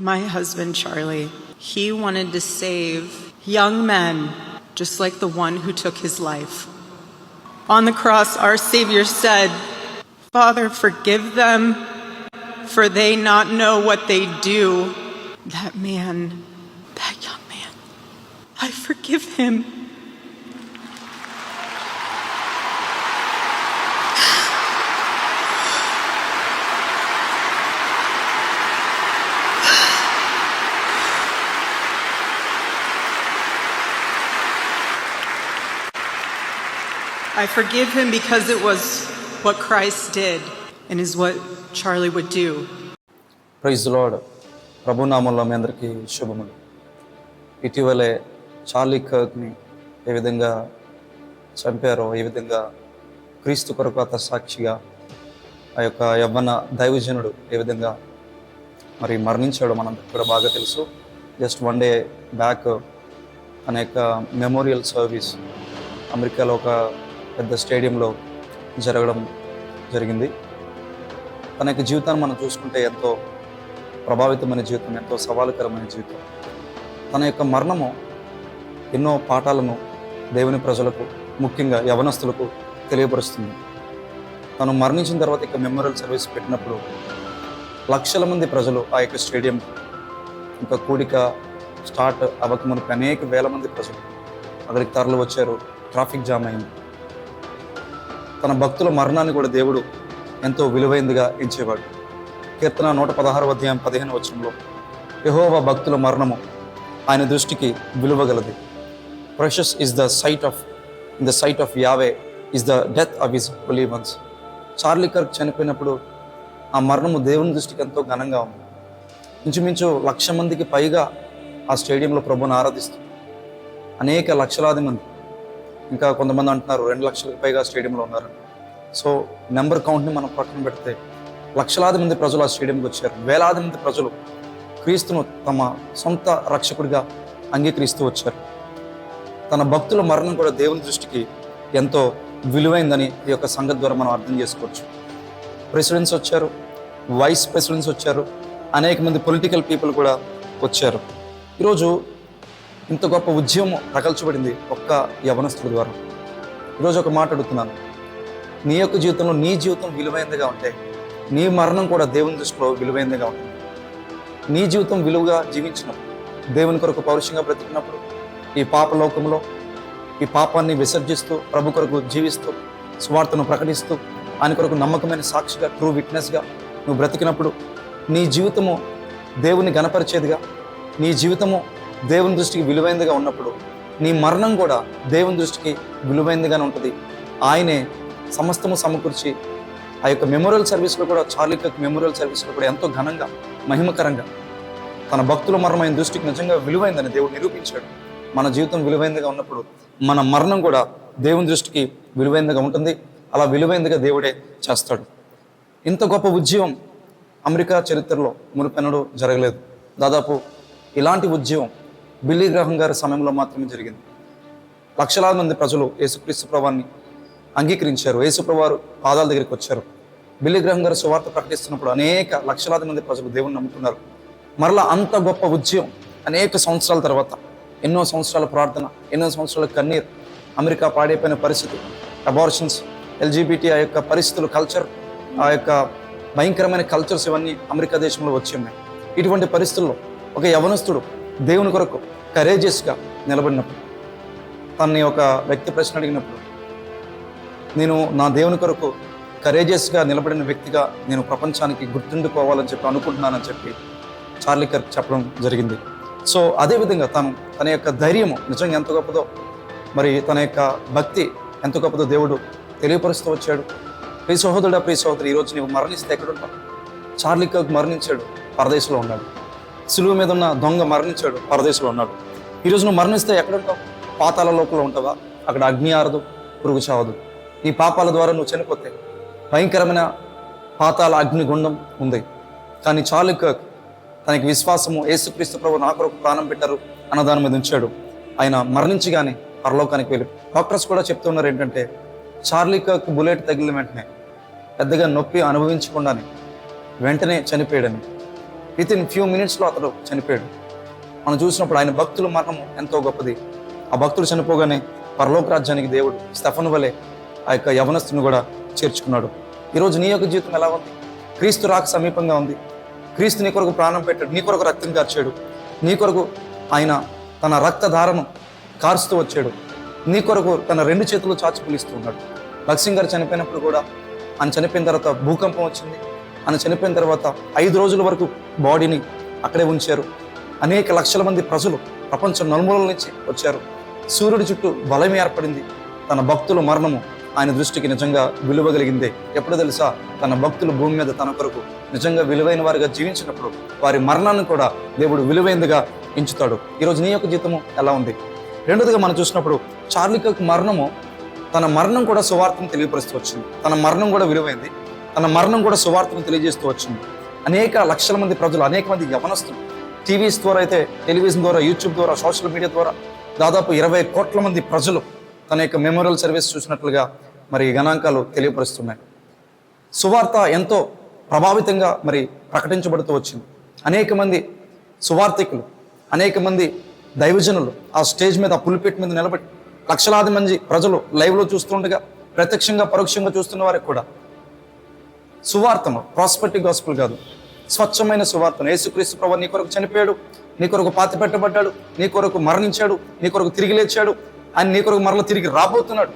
My husband, Charlie, he wanted to save young men just like the one who took his life. On the cross, our Savior said, Father, forgive them, for they not know what they do. That man, that young man, I forgive him. I forgive him because it was what Christ did and is what Charlie would do. Praise lord ప్రభునామంలో మీ అందరికీ శుభములు. ఇటీవలే Charlie కర్క్ని ఏ విధంగా చంపారో ఏ విధంగా క్రీస్తు కొరకు అత సాక్షిగా ఆ యొక్క యవ్వన దైవజనుడు ఏ విధంగా మరి మరణించాడో మనందరికి కూడా బాగా తెలుసు. జస్ట్ వన్ డే బ్యాక్ అనేక మెమోరియల్ సర్వీస్ అమెరికాలో ఒక పెద్ద స్టేడియంలో జరగడం జరిగింది. తన యొక్క జీవితాన్ని మనం చూసుకుంటే ఎంతో ప్రభావితమైన జీవితం ఎంతో సవాలుకరమైన జీవితం. తన యొక్క మరణము ఎన్నో పాఠాలను దేవుని ప్రజలకు ముఖ్యంగా యవనస్తులకు తెలియపరుస్తుంది. తను మరణించిన తర్వాత ఇక మెమోరియల్ సర్వీస్ పెట్టినప్పుడు లక్షల మంది ప్రజలు ఆ యొక్క స్టేడియం ఇంకా కూడిక స్టార్ట్ అవ్వకమునుపు అనేక వేల మంది ప్రజలు అక్కడికి తరలి వచ్చారు ట్రాఫిక్ జామ్ అయింది. తన భక్తుల మరణాన్ని కూడా దేవుడు ఎంతో విలువైందిగా ఎంచేవాడు. కీర్తన నూట పదహారు అధ్యాయం పదిహేను వచనంలో యహోవా భక్తుల మరణము ఆయన దృష్టికి విలువగలది. Precious is the sight of in the sight of Yahweh is the death of his ones Charlie Kirk చనిపోయినప్పుడు ఆ మరణము దేవుని దృష్టికి ఎంతో ఘనంగా ఉంది. ఇంచుమించు లక్ష మందికి పైగా ఆ స్టేడియంలో ప్రభుని ఆరాధిస్తుంది అనేక లక్షలాది మంది ఇంకా కొంతమంది అంటున్నారు రెండు లక్షలకు పైగా స్టేడియంలో ఉన్నారు. సో నెంబర్ కౌంట్ని మనం పక్కన పెడితే లక్షలాది మంది ప్రజలు ఆ స్టేడియంకి వచ్చారు. వేలాది మంది ప్రజలు క్రీస్తును తమ సొంత రక్షకుడిగా అంగీకరిస్తూ వచ్చారు. తన భక్తుల మరణం కూడా దేవుని దృష్టికి ఎంతో విలువైందని ఈ యొక్క సంగతి ద్వారా మనం అర్థం చేసుకోవచ్చు. ప్రెసిడెంట్స్ వచ్చారు వైస్ ప్రెసిడెంట్స్ వచ్చారు అనేక మంది పొలిటికల్ పీపుల్ కూడా వచ్చారు. ఈరోజు ఇంత గొప్ప ఉద్యమం రకల్చబడింది ఒక్క యవనస్తుడి ద్వారా. ఈరోజు ఒక మాట అడుగుతున్నాను. నీ యొక్క జీవితంలో నీ జీవితం విలువైనదిగా ఉంటే నీ మరణం కూడా దేవుని దృష్టిలో విలువైనదిగా ఉంటుంది. నీ జీవితం విలువగా జీవించినప్పుడు దేవుని కొరకు పౌరుషంగా బ్రతికినప్పుడు ఈ పాపలోకంలో ఈ పాపాన్ని విసర్జిస్తూ ప్రభు కొరకు జీవిస్తూ స్వార్థను ప్రకటిస్తూ ఆయన కొరకు నమ్మకమైన సాక్షిగా ట్రూ విట్నెస్గా నువ్వు బ్రతికినప్పుడు నీ జీవితము దేవుని గణపరిచేదిగా నీ జీవితము దేవుని దృష్టికి విలువైనదిగా ఉన్నప్పుడు నీ మరణం కూడా దేవుని దృష్టికి విలువైనదిగానే ఉంటుంది. ఆయనే సమస్తము సమకూర్చి ఆ యొక్క మెమోరియల్ సర్వీస్లో కూడా చార్లీ కక్ మెమోరియల్ సర్వీస్లో కూడా ఎంతో ఘనంగా మహిమకరంగా తన భక్తుల మరణం ఆయన దృష్టికి నిజంగా విలువైందని దేవుడు నిరూపించాడు. మన జీవితం విలువైనదిగా ఉన్నప్పుడు మన మరణం కూడా దేవుని దృష్టికి విలువైనదిగా ఉంటుంది. అలా విలువైనదిగా దేవుడే చేస్తాడు. ఇంత గొప్ప ఉద్యమం అమెరికా చరిత్రలో మునుపెన్నడూ జరగలేదు. దాదాపు ఇలాంటి ఉద్యమం బిల్లీ గ్రహం గారి సమయంలో మాత్రమే జరిగింది. లక్షలాది మంది ప్రజలు యేసుక్రీస్తు ప్రభాన్ని అంగీకరించారు. యేసుప్రభువారు పాదాల దగ్గరికి వచ్చారు. బిల్లీ గ్రహం గారు సువార్త ప్రకటిస్తున్నప్పుడు అనేక లక్షలాది మంది ప్రజలు దేవుని నమ్ముతున్నారు. మరలా అంత గొప్ప ఉద్యమం అనేక సంవత్సరాల తర్వాత ఎన్నో సంవత్సరాల ప్రార్థన ఎన్నో సంవత్సరాల కన్నీరు అమెరికా పాడైపోయిన పరిస్థితి అబార్షన్స్ ఎల్జీబీటీ ఆ యొక్క పరిస్థితులు కల్చర్ ఆ యొక్క భయంకరమైన కల్చర్స్ ఇవన్నీ అమెరికా దేశంలో వచ్చి ఉన్నాయి. ఇటువంటి పరిస్థితుల్లో ఒక యవనస్తుడు దేవుని కొరకు కరేజియస్గా నిలబడినప్పుడు తనని ఒక వ్యక్తి ప్రశ్న అడిగినప్పుడు నేను నా దేవుని కొరకు కరేజియస్గా నిలబడిన వ్యక్తిగా నేను ప్రపంచానికి గుర్తుండిపోవాలని చెప్పి అనుకుంటున్నానని చెప్పి చార్లీ కర్క్ చెప్పడం జరిగింది. సో అదేవిధంగా తను తన యొక్క ధైర్యము నిజంగా ఎంత గొప్పదో మరి తన యొక్క భక్తి ఎంత గొప్పదో దేవుడు తెలియపరుస్తూ వచ్చాడు. ప్రియ సహోదరుడా ప్రియ సహోదరు ఈరోజు నీవు మరణిస్తే ఎక్కడుంటావు? చార్లీ కర్క్ మరణించాడు పరదేశంలో ఉన్నాడు. సులువు మీద ఉన్న దొంగ మరణించాడు పరదేశంలో ఉన్నాడు. ఈరోజు నువ్వు మరణిస్తే ఎక్కడుంటావు? పాతాల లోపల ఉంటావా? అక్కడ అగ్ని ఆరదు పురుగు చావదు. నీ పాపాల ద్వారా నువ్వు చనిపోతే భయంకరమైన పాతాల అగ్నిగుండం ఉంది. కానీ చాలుక తనకి విశ్వాసము యేసుక్రీస్తు ప్రభు నా కొరకు ప్రాణం పెట్టారు అన్న దాని మీద ఉంచాడు. ఆయన మరణించి కానీ పరలోకానికి వెళ్ళి డాక్టర్స్ కూడా చెప్తున్నారు ఏంటంటే చార్లీ కర్క్ బుల్లెట్ తగిలిన వెంటనే పెద్దగా నొప్పి అనుభవించకుండానే వెంటనే చనిపోయాడని. విత్ ఇన్ ఫ్యూ మినిట్స్లో అతడు చనిపోయాడు. మనం చూసినప్పుడు ఆయన భక్తుల మరణం ఎంతో గొప్పది. ఆ భక్తుడు చనిపోగానే పరలోక రాజ్యానికి దేవుడు స్టెఫన్ వలె ఆ యొక్క యవనస్తుని కూడా చేర్చుకున్నాడు. ఈరోజు నీ యొక్క జీవితం ఎలా ఉంది? క్రీస్తు రాక సమీపంగా ఉంది. క్రీస్తు నీ కొరకు ప్రాణం పెట్టాడు. నీ కొరకు రక్తం కార్చాడు. నీ కొరకు ఆయన తన రక్తధారను కారుస్తూ వచ్చాడు. నీ కొరకు తన రెండు చేతులు చాచి పిలుస్తూ ఉన్నాడు. భగత్ గారు చనిపోయినప్పుడు కూడా ఆయన చనిపోయిన తర్వాత భూకంపం వచ్చింది. ఆయన చనిపోయిన తర్వాత ఐదు రోజుల వరకు బాడీని అక్కడే ఉంచారు. అనేక లక్షల మంది ప్రజలు ప్రపంచం నలుమూలల నుంచి వచ్చారు. సూర్యుడి చుట్టూ బలం ఏర్పడింది. తన భక్తుల మరణము ఆయన దృష్టికి నిజంగా విలువగలిగింది. ఎప్పుడు తెలుసా? తన భక్తులు భూమి మీద తన కొరకు నిజంగా విలువైన వారిగా జీవించినప్పుడు వారి మరణాన్ని కూడా దేవుడు విలువైనదిగా ఎంచుతాడు. ఈరోజు నీ యొక్క జీతము ఎలా ఉంది? రెండోదిగా మనం చూసినప్పుడు చార్లిక మరణము తన మరణం కూడా సువార్తను తెలియపరుస్తూ వచ్చింది. తన మరణం కూడా విలువైంది. తన మరణం కూడా సువార్తను తెలియజేస్తూ వచ్చింది. అనేక లక్షల మంది ప్రజలు అనేక మంది యవనస్తులు టీవీస్ ద్వారా అయితే టెలివిజన్ ద్వారా యూట్యూబ్ ద్వారా సోషల్ మీడియా ద్వారా దాదాపు ఇరవై కోట్ల మంది ప్రజలు తన యొక్క మెమోరియల్ సర్వీస్ చూసినట్లుగా మరి గణాంకాలు తెలియపరుస్తున్నాయి. సువార్త ఎంతో ప్రభావితంగా మరి ప్రకటించబడుతూ వచ్చింది. అనేక మంది సువార్థికులు అనేక మంది దైవజనులు ఆ స్టేజ్ మీద ఆ పులిపెట్ మీద నిలబడి లక్షలాది మంది ప్రజలు లైవ్లో చూస్తుండగా ప్రత్యక్షంగా పరోక్షంగా చూస్తున్న వారికి కూడా సువార్తను ప్రాస్పెక్టివ్ గాస్పుల్ కాదు. స్వచ్ఛమైన సువార్తను. యేసుక్రీస్తు ప్రభు నీ కొరకు చనిపోయాడు నీ కొరకు పాతి పెట్టబడ్డాడు నీ కొరకు మరణించాడు నీ కొరకు తిరిగి లేచాడు ఆయన నీ కొరకు మరల తిరిగి రాబోతున్నాడు.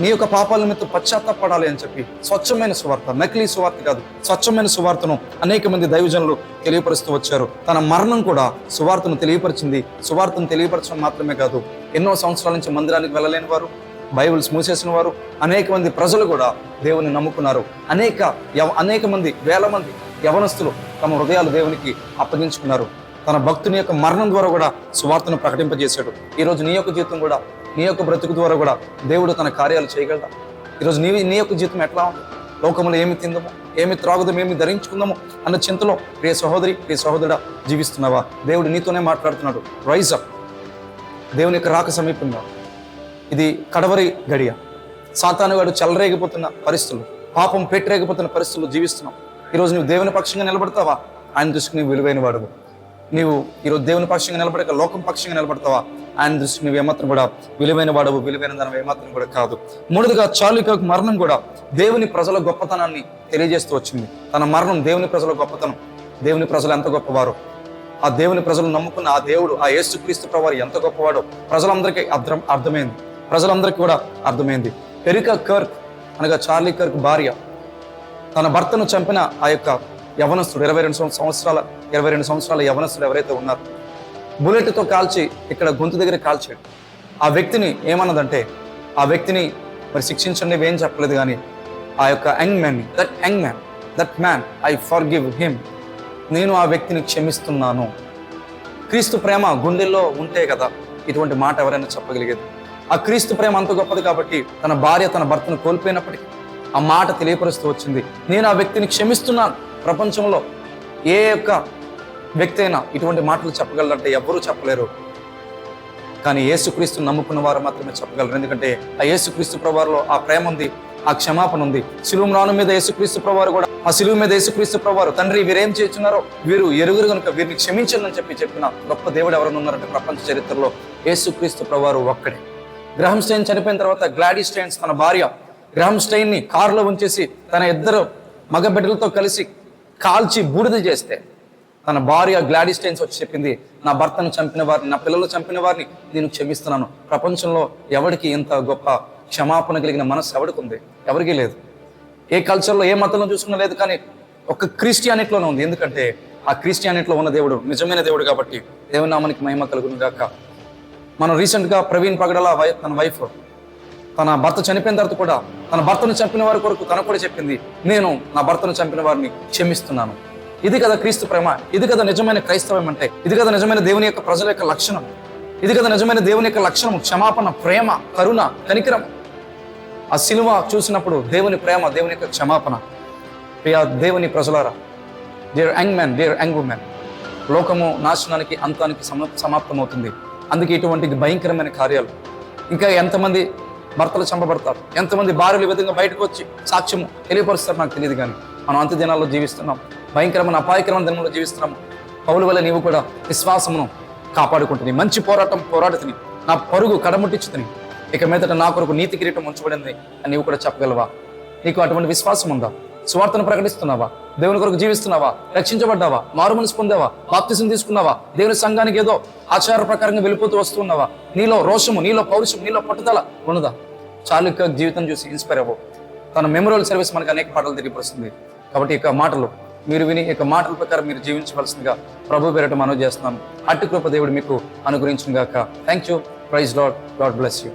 నీ యొక్క పాపాల మీద పశ్చాత్తాపడాలి అని చెప్పి స్వచ్ఛమైన సువార్త నకిలీ సువార్త కాదు. స్వచ్ఛమైన సువార్తను అనేక మంది దైవజనులు తెలియపరుస్తూ వచ్చారు. తన మరణం కూడా సువార్తను తెలియపరిచింది. సువార్తను తెలియపరచడం మాత్రమే కాదు ఎన్నో సంవత్సరాల నుంచి మందిరానికి వెళ్ళలేని వారు బైబిల్స్ మూసేసిన వారు అనేక మంది ప్రజలు కూడా దేవుని నమ్ముకున్నారు. అనేక యవ అనేక మంది వేల మంది యవనస్తులు తమ హృదయాలు దేవునికి అప్పగించుకున్నారు. తన భక్తుని యొక్క మరణం ద్వారా కూడా సువార్తను ప్రకటింపజేశాడు. ఈరోజు నీ యొక్క జీవితం కూడా నీ యొక్క బ్రతుకు ద్వారా కూడా దేవుడు తన కార్యాలు చేయగలడా? ఈరోజు నీ నీ యొక్క జీవితం ఎట్లా ఉంది? లోకంలో ఏమి తిందము? ఏమి త్రాగుదాము? ఏమి ధరించుకుందాము? అన్న చింతలో ప్రియ సహోదరి ప్రియ సహోదరుడా జీవిస్తున్నావా? దేవుడు నీతోనే మాట్లాడుతున్నాడు. రైజ్ అప్ దేవుని యొక్క రాక సమీపంగా ఇది కడవరి గడియ. సాతానుగాడు చెలరేగిపోతున్న పరిస్థితులు పాపం పెట్టరేగిపోతున్న పరిస్థితులు జీవిస్తున్నాం. ఈరోజు నువ్వు దేవుని పక్షంగా నిలబడతావా? ఆయన దృష్టికి నీవు విలువైన వాడువు. నీవు ఈరోజు దేవుని పక్షంగా నిలబడక లోకం పక్షంగా నిలబడతావా? ఆయన దృష్టికి నువ్వు ఏమాత్రం కూడా విలువైన వాడవు విలువైన ధనం ఏమాత్రం కూడా కాదు. మూడోదిగా చాలుకకు మరణం కూడా దేవుని ప్రజల గొప్పతనాన్ని తెలియజేస్తూ వచ్చింది. తన మరణం దేవుని ప్రజల గొప్పతనం. దేవుని ప్రజలు ఎంత గొప్పవారు. ఆ దేవుని ప్రజలు నమ్ముకున్న ఆ దేవుడు ఆ యేసుక్రీస్తు ప్రభువారు ఎంత గొప్పవాడో ప్రజలందరికీ అర్థం అర్థమైంది. ప్రజలందరికీ కూడా అర్థమైంది. ఎరికా కర్క్ అనగా చార్లీ కర్క్ భార్య తన భర్తను చంపిన ఆ యొక్క యవనస్తుడు ఇరవై రెండు సంవత్సరాల ఇరవై రెండు సంవత్సరాల యవనస్తుడు ఎవరైతే ఉన్నారు బుల్లెట్తో కాల్చి ఇక్కడ గొంతు దగ్గర కాల్చాడు. ఆ వ్యక్తిని ఏమన్నదంటే ఆ వ్యక్తిని మరి శిక్షించండి ఏం చెప్పలేదు కానీ ఆ యొక్క young man that young man that man I forgive him. నేను ఆ వ్యక్తిని క్షమిస్తున్నాను. క్రీస్తు ప్రేమ గుండెల్లో ఉంటే కదా ఇటువంటి మాట ఎవరైనా చెప్పగలిగేది? ఆ క్రీస్తు ప్రేమ అంత గొప్పది కాబట్టి తన భార్య తన భర్తను కోల్పోయినప్పటికీ ఆ మాట తెలియపరుస్తూ వచ్చింది. నేను ఆ వ్యక్తిని క్షమిస్తున్నాను. ప్రపంచంలో ఏ యొక్క వ్యక్తి అయినా ఇటువంటి మాటలు చెప్పగలరంటే ఎవ్వరూ చెప్పలేరు. కానీ యేసుక్రీస్తు నమ్ముకున్న వారు మాత్రమే చెప్పగలరు. ఎందుకంటే ఆ యేసుక్రీస్తు ప్రభువారిలో ఆ ప్రేమ ఉంది ఆ క్షమాపణ ఉంది. శిలువు రాను మీద యేసుక్రీస్తు ప్రభువారు కూడా ఆ శిలువు మీద యేసుక్రీస్తు ప్రభువారు తండ్రి వీరేం చేస్తున్నారో వీరు ఎరుగురు కనుక వీరిని క్షమించండి అని చెప్పి చెప్పిన గొప్ప దేవుడు ఎవరైనా ఉన్నారంటే ప్రపంచ చరిత్రలో యేసుక్రీస్తు ప్రభువారు ఒక్కడే. గ్రహం స్టైన్ చనిపోయిన తర్వాత గ్లాడీ స్టైన్స్ తన భార్య గ్రహం స్టైన్ని కారులో ఉంచేసి తన ఇద్దరు మగ బిడ్డలతో కలిసి కాల్చి బూడిద చేస్తే తన భార్య గ్లాడిస్టైన్స్ వచ్చి చెప్పింది నా భర్తను చంపిన వారిని నా పిల్లలు చంపిన వారిని నేను క్షమిస్తున్నాను. ప్రపంచంలో ఎవరికి ఇంత గొప్ప క్షమాపణ కలిగిన మనసు ఎవరికి ఉంది? ఎవరికీ లేదు. ఏ కల్చర్లో ఏ మతంలో చూసుకున్నా లేదు కానీ ఒక క్రిస్టియానిటీలోనే ఉంది. ఎందుకంటే ఆ క్రిస్టియానిటీలో ఉన్న దేవుడు నిజమైన దేవుడు కాబట్టి దేవునామానికి మహిమ కలుగును గాక. మనం రీసెంట్గా ప్రవీణ్ పగడల వై తన వైఫ్ తన భర్త చనిపోయిన తర్వాత కూడా తన భర్తను చంపిన వారి కొరకు తన కూడా చెప్పింది నేను నా భర్తను చంపిన వారిని క్షమిస్తున్నాను. ఇది కదా క్రీస్తు ప్రేమ ఇది కదా నిజమైన క్రైస్తవం అంటే ఇది కదా నిజమైన దేవుని యొక్క ప్రజల యొక్క లక్షణం ఇది కదా నిజమైన దేవుని యొక్క లక్షణం క్షమాపణ ప్రేమ కరుణ కనికరం. ఆ సిలువ చూసినప్పుడు దేవుని ప్రేమ దేవుని యొక్క క్షమాపణ. ప్రియా దేవుని ప్రజలారా there young man there young women లోకము నాశనానికి అంతానికి సమ సమాప్తమవుతుంది. అందుకే ఇటువంటి భయంకరమైన కార్యాలు. ఇంకా ఎంతమంది భర్తలు చంపబడతారు? ఎంతమంది భార్యలు ఈ విధంగా బయటకు వచ్చి సాక్ష్యము తెలియపరుస్తారు నాకు తెలియదు కానీ మనం అంత్య దినాల్లో జీవిస్తున్నాం. భయంకరమైన అపాయకరమైన దినంలో జీవిస్తున్నాము పౌలు వల్ల నీవు కూడా విశ్వాసమును కాపాడుకుంటుంది మంచి పోరాటం పోరాడుతుంది నా పరుగు కడముట్టించుతుంది ఇక మీదట నా కొరకు నీతి కిరీటం ఉంచబడింది అని నీవు కూడా చెప్పగలవా? నీకు అటువంటి విశ్వాసం ఉందా స్వార్థను ప్రకటిస్తున్నావా? దేవుని కొరకు జీవిస్తున్నావా? రక్షించబడ్డావా? మారు మనసు పొందావా? బాప్తిసం తీసుకున్నావా? దేవుని సంఘానికి ఏదో ఆచార ప్రకారంగా వెళ్ళిపోతూ వస్తున్నావా? నీలో రోషము నీలో పౌరుషం నీలో పట్టుదల ఉన్నదా? చాలుక జీవితం చూసి ఇన్స్పైర్ అవ్వవు తన మెమోరియల్ సర్వీస్ మనకు అనేక పాటలు తెలియపరుస్తుంది. కాబట్టి ఇక మాటలు మీరు విని ఇక మాటల ప్రకారం మీరు జీవించవలసిందిగా ప్రభు పేరట మనవి చేస్తున్నాను. అట్టి కృప దేవుడు మీకు అనుగ్రహించిన గాక thank you praise lord God bless you